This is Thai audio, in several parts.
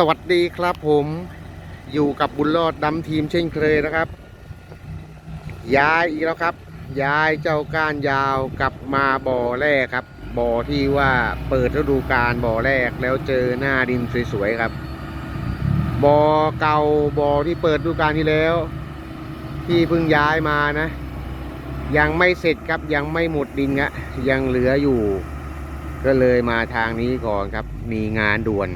สวัสดีครับผมอยู่กับบุญรอดดำทีมเช่นเคยนะครับ ย้ายอีกแล้วครับ ย้ายเจ้าก้านยาวกลับมาบ่อแรกครับ บ่อที่ว่าเปิดฤดูกาลบ่อแรกแล้วเจอหน้าดินสวยๆครับ บ่อเก่าบ่อที่เปิดฤดูกาลที่แล้ว ที่เพิ่งย้ายมานะ ยังไม่เสร็จครับยังไม่หมดดินอะยังเหลืออยู่ ก็เลยมาทางนี้ก่อนครับ มีงานด่วน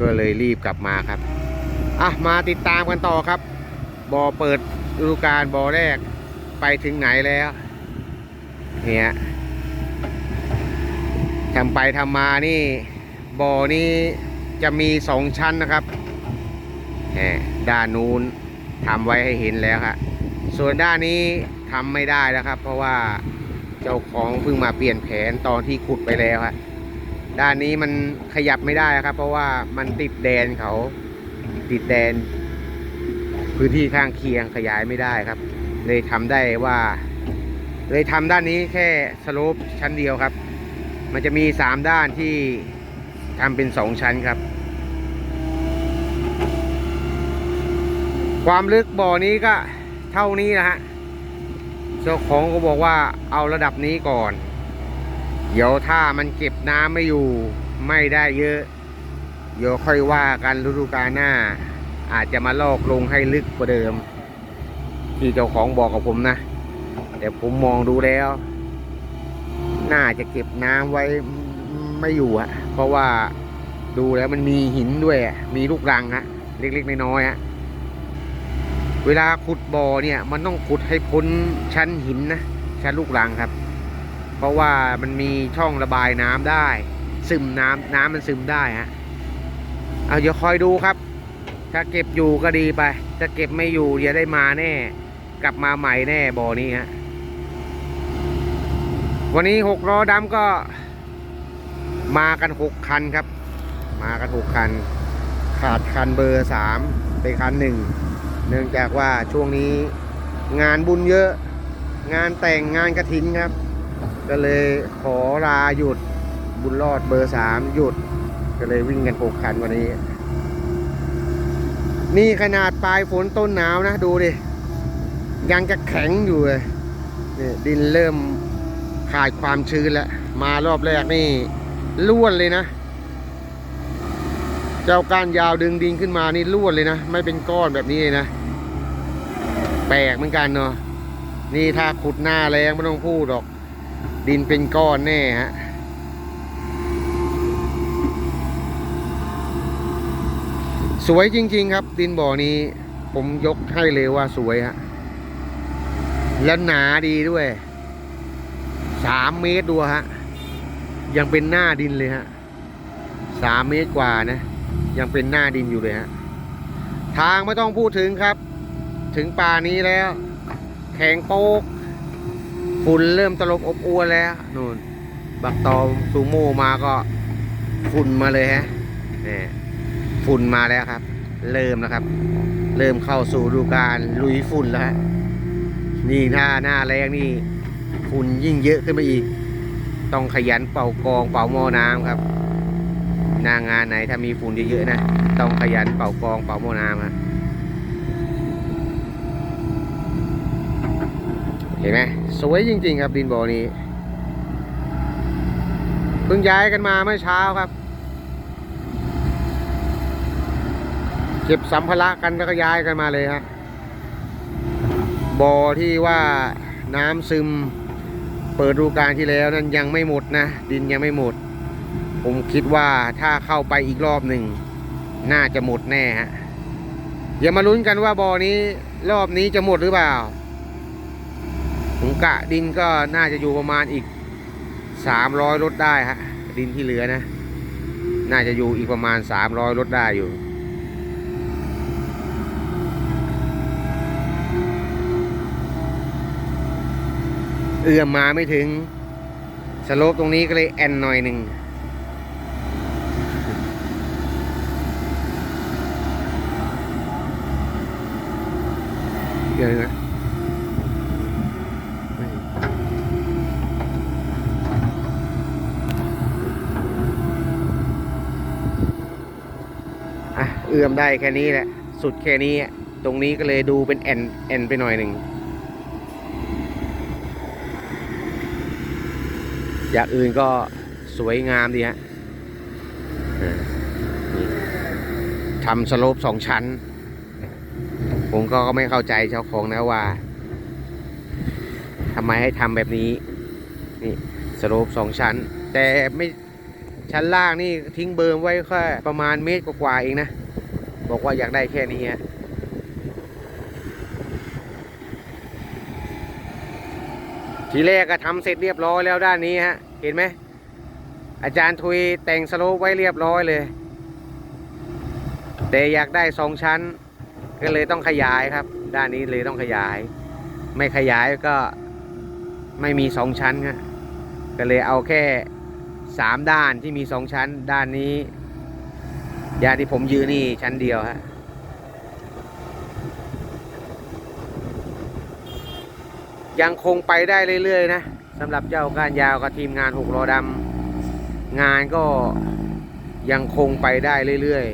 ก็เลยรีบกลับมาครับอะมาติดตามกันต่อครับบ่อเปิดฤดูกาลบ่อแรกไปถึงไหนแล้วเนี่ยทำไปทำมานี่บ่อนี้จะมีสองชั้นนะครับด้านนู้นทำไว้ให้เห็นแล้วครับส่วนด้านนี้ทำไม่ได้แล้วครับ เพราะว่าเจ้าของเพิ่งมาเปลี่ยนแผนตอนที่ขุดไปแล้วครับ ด้านนี้มันขยับไม่ได้ครับ เพราะว่ามันติดแดนเขาติดแดน พื้นที่ข้างเคียงขยายไม่ได้ครับ เลยทำได้ว่า เลยทำด้านนี้แค่สโลปชั้นเดียวครับ มันจะมีสามด้านที่ทำเป็นสองชั้นครับ ความลึกบ่อนี้ก็เท่านี้นะฮะเจ้าของก็บอกว่าเอาระดับนี้ก่อน เดี๋ยวถ้ามันเก็บน้ำไม่อยู่ไม่ได้เยอะ เดี๋ยวค่อยว่ากันฤดูกาลหน้า อาจจะมาลอกลงให้ลึกกว่าเดิม ที่เจ้าของบอกกับผมนะแต่ผมมองดูแล้ว น่าจะเก็บน้ำไว้ไม่อยู่อะเพราะว่าดูแล้วมันมีหินด้วยมีลูกรังฮะเล็กๆน้อยๆฮะเวลาขุดบ่อเนี่ย มันต้องขุดให้พ้นชั้นหินนะชั้นลูกรังครับ เพราะว่ามันมีช่องระบายน้ำได้ ซึมน้ำน้ำมันซึมได้ฮะเอาเดี๋ยวคอยดูครับ ถ้าเก็บอยู่ก็ดีไปถ้าเก็บไม่อยู่อย่าได้มาแน่ กลับมาใหม่แน่บ่อนี้ฮะวันนี้หกล้อดำก็ มากันหกคันครับ มากันหกคัน ขาดคันเบอร์สามไปคันหนึ่งเนื่องจากว่าช่วงนี้งานบุญเยอะ งานแต่งงานกระถินครับ ก็เลยขอลาหยุดบุญรอดเบอร์สามหยุด ก็เลยวิ่งกันหกคันวันนี้ นี่ขนาดปลายฝนต้นหนาวนะ ดูดิ ยังจะแข็งอยู่เลยนี่ดินเริ่มขาดความชื้นแล้ว มารอบแรกนี่ล้วนเลยนะ เจ้าก้านยาวดึงดินขึ้นมานี่ล้วนเลยนะ ไม่เป็นก้อนแบบนี้เลยนะ แปลกเหมือนกันเนาะนี่ถ้าขุดหน้าแรงไม่ต้องพูดหรอก ดินเป็นก้อนแน่ฮะสวยจริง ๆ ครับ ดินบ่อนี้ ผมยกให้เลยว่าสวยฮะแล้วหนาดีด้วยสามเมตรดูฮะยังเป็นหน้าดินเลยฮะสามเมตรกว่านะ ยังเป็นหน้าดินอยู่เลยฮะทางไม่ต้องพูดถึงครับ ถึงป่านี้แล้ว แข็งโป๊ก ฝุ่นเริ่มตลบอบอวนแล้วนู่น บักตอมซูโม่มาก็ฝุ่นมาเลยฮะนี่ฝุ่นมาแล้วครับ เริ่มนะครับ เริ่มเข้าสู่ฤดูการลุยฝุ่นแล้วฮะนี่ถ้าหน้าแรงนี่ฝุ่นยิ่งเยอะขึ้นไปอีก ต้องขยันเป่ากองเป่าหม้อน้ำครับหน้างานไหนถ้ามีฝุ่นเยอะๆนะ ต้องขยันเป่ากองเป่าหม้อน้ำครั เห็นไหมสวยจริง ๆ ครับดินบ่อนี้เพิ่งย้ายกันมาเมื่อเช้าครับ เก็บสัมภาระกันแล้วก็ย้ายกันมาเลยฮะบ่อที่ว่าน้ำซึมเปิดฤดูกาลที่แล้วนั้นยังไม่หมดนะ ดินยังไม่หมด ผมคิดว่าถ้าเข้าไปอีกรอบหนึ่ง น่าจะหมดแน่ฮะอย่ามาลุ้นกันว่าบ่อนี้รอบนี้จะหมดหรือเปล่า ผมกะดินก็น่าจะอยู่ประมาณอีกสามร้อยรถได้ฮะดินที่เหลือนะ น่าจะอยู่อีกประมาณสามร้อยรถได้อยู่เอื้อมมาไม่ถึงสโลปตรงนี้ก็เลยแอนหน่อยหนึ่งเดี๋ยวนะ เอื้อมได้แค่นี้แหละ สุดแค่นี้ ตรงนี้ก็เลยดูเป็นแอนแอนไปหน่อยหนึ่งอย่างอื่นก็สวยงามดีฮะทำสโลปสองชั้น ผมก็ไม่เข้าใจเจ้าของนะว่าทำไมให้ทำแบบนี้ นี่สโลปสองชั้น แต่ไม่ชั้นล่างนี่ทิ้งเบิร์มไว้แค่ประมาณเมตรกว่าๆเองนะ บอกว่าอยากได้แค่นี้ฮะทีแรกก็ทำเสร็จเรียบร้อยแล้วด้านนี้ฮะ เห็นไหม อาจารย์ทุยแต่งสโลปไว้เรียบร้อยเลย แต่อยากได้สองชั้น ก็เลยต้องขยายครับ ด้านนี้เลยต้องขยาย ไม่ขยายก็ไม่มีสองชั้นครับก็เลยเอาแค่สามด้านที่มีสองชั้น ด้านนี้ ยาที่ผมยืนนี่ชั้นเดียวฮะยังคงไปได้เรื่อยๆนะสำหรับเจ้าการยาวกับทีมงานหกล้อดำงานก็ยังคงไปได้เรื่อย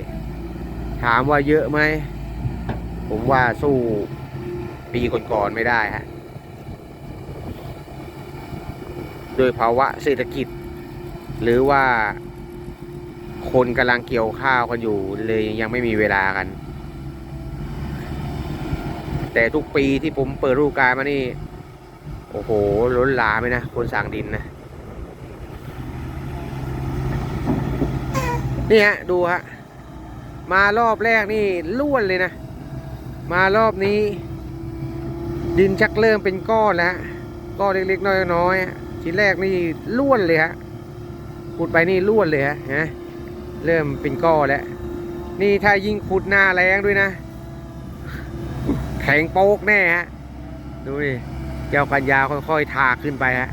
ๆ ถามว่าเยอะไหม ผมว่าสู้ปีก่อนๆไม่ได้ฮะโดยภาวะเศรษฐกิจ หรือว่า คนกำลังเกี่ยวข้าวกันอยู่เลยยังไม่มีเวลากัน แต่ทุกปีที่ผมเปิดฤดูกาลมานี่ โอ้โหล้นหลามเลยนะ คนสั่งดินนะนี่ฮะ ดูฮะ มารอบแรกนี่ล้วนเลยนะ มารอบนี้ ดินชักเริ่มเป็นก้อนแล้วก้อนเล็กๆน้อยๆฮะทีแรกนี่ล้วนเลยฮะขุดไปนี่ล้วนเลยฮะฮะ เริ่มเป็นก้อนแล้ว นี่ถ้ายิ่งขุดหน้าแรงด้วยนะ แข็งโป๊กแน่ฮะ ดูดิเจ้ากันยาวค่อยๆ ทาขึ้นไปฮะ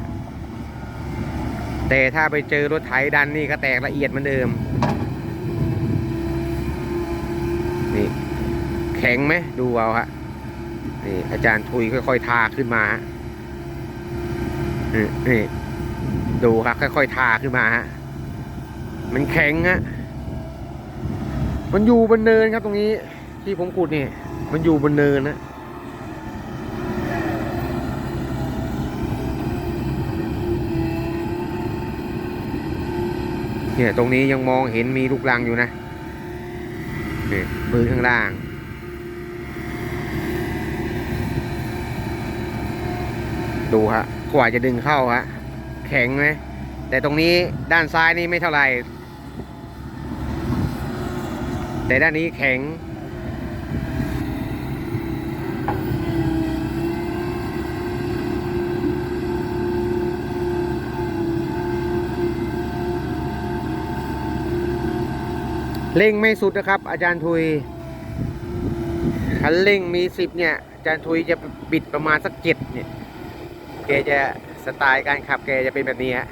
แต่ถ้าไปเจอรถไถดันนี่ก็แตกละเอียดเหมือนเดิม นี่แข็งไหมดูเอาฮะ นี่อาจารย์ทุยค่อยๆ ทาขึ้นมาฮะนี่ดูครับค่อยๆ ทาขึ้นมาฮะ มันแข็งฮะ มันอยู่บนเนินครับตรงนี้ ที่ผมขุดนี่ มันอยู่บนเนินนะเนี่ยตรงนี้ยังมองเห็นมีลูกรังอยู่นะนี่มือข้างล่าง ดูฮะกว่าจะดึงเข้าฮะแข็งไหมแต่ตรงนี้ด้านซ้ายนี่ไม่เท่าไหร่ แต่ด้านนี้แข็ง เร่งไม่สุดนะครับ อาจารย์ทุยคันเร่งมีสิบเนี่ย อาจารย์ทุยจะบิดประมาณสักเจ็ดเนี่ยแกจะสไตล์การขับแกจะเป็นแบบนี้ฮะ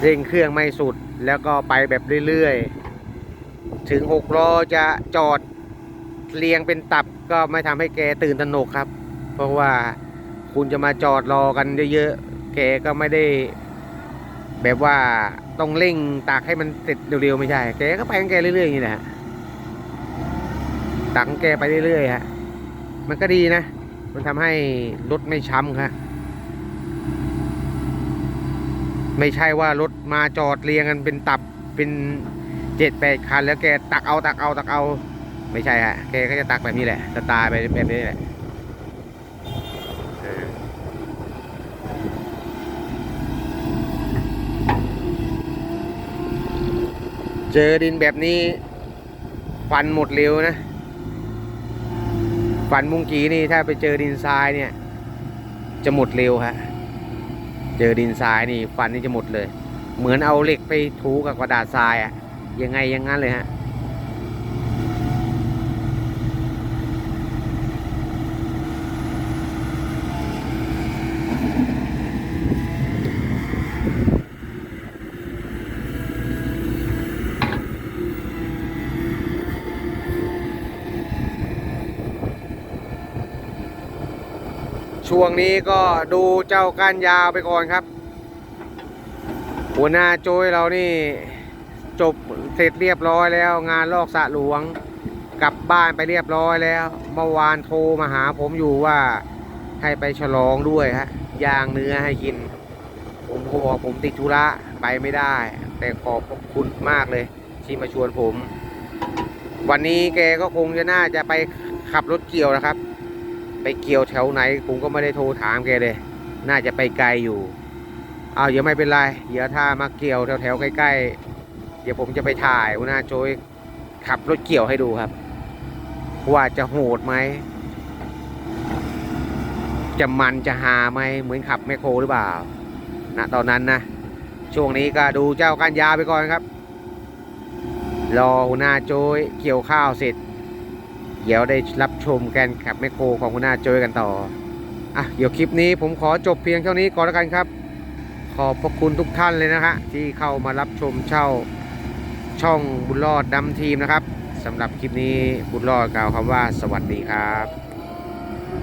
เร่งเครื่องไม่สุดแล้วก็ไปแบบเรื่อยๆ ถึงหกล้อจะจอดเรียงเป็นตับก็ไม่ทำให้แกตื่นตระหนกครับ เพราะว่าคุณจะมาจอดรอกันเยอะๆแกก็ไม่ได้ แบบว่าต้องเร่งตักให้มันเสร็จเร็วๆไม่ใช่ แกก็ไปของแกเรื่อยๆอย่างนี้แหละฮะตักแกไปเรื่อยๆฮะมันก็ดีนะ มันทำให้รถไม่ช้ำครับไม่ใช่ว่ารถมาจอดเรียงกันเป็นตับเป็น เจ็ดแปดคันแล้วแกตักเอาตักเอาตักเอา ไม่ใช่ฮะแกก็จะตักแบบนี้แหละสไตล์ไปแบบนี้แหละเจอดินแบบนี้ ฟันหมดเร็วนะ ฟันมุงกีนี่ถ้าไปเจอดินทรายเนี่ย จะหมดเร็วฮะเจอดินทรายนี่ ฟันนี่จะหมดเลย เหมือนเอาเหล็กไปถูกับกระดาษทรายอะ ยังไงยังงั้นเลยฮะช่วงนี้ก็ดูเจ้าก้านยาวไปก่อนครับ หัวหน้าโจยเรานี่ จบเสร็จเรียบร้อยแล้ว งานลอกสระหลวง กลับบ้านไปเรียบร้อยแล้ว เมื่อวานโทรมาหาผมอยู่ว่าให้ไปฉลองด้วยฮะย่างเนื้อให้กิน ผมก็บอกผมติดธุระไปไม่ได้ แต่ขอบคุณมากเลย ที่มาชวนผม วันนี้แกก็คงจะน่าจะไปขับรถเกี่ยวนะครับ ไปเกี่ยวแถวไหน ผมก็ไม่ได้โทรถามแกเลย น่าจะไปไกลอยู่ เอาเดี๋ยวไม่เป็นไร เดี๋ยวถ้ามาเกี่ยวแถวแถวๆใกล้ๆ เดี๋ยวผมจะไปถ่ายหัวหน้าโจยขับรถเกี่ยวให้ดูครับ ว่าจะโหดไหม จะมันจะหาไหมเหมือนขับแมคโครหรือเปล่าณตอนนั้นนะ ช่วงนี้ก็ดูเจ้ากันยาไปก่อนครับ รอหัวหน้าโจยเกี่ยวข้าวเสร็จ เดี๋ยวได้รับชมแกนขับแมคโครของหัวหน้าโจยกันต่ออะเดี๋ยวคลิปนี้ผมขอจบเพียงเท่านี้ก่อนแล้วกันครับ ขอบพระคุณทุกท่านเลยนะฮะที่เข้ามารับชมเช่า ช่องบุญรอดดำทีมนะครับสำหรับคลิปนี้บุญรอดกล่าวคำว่าสวัสดีครับ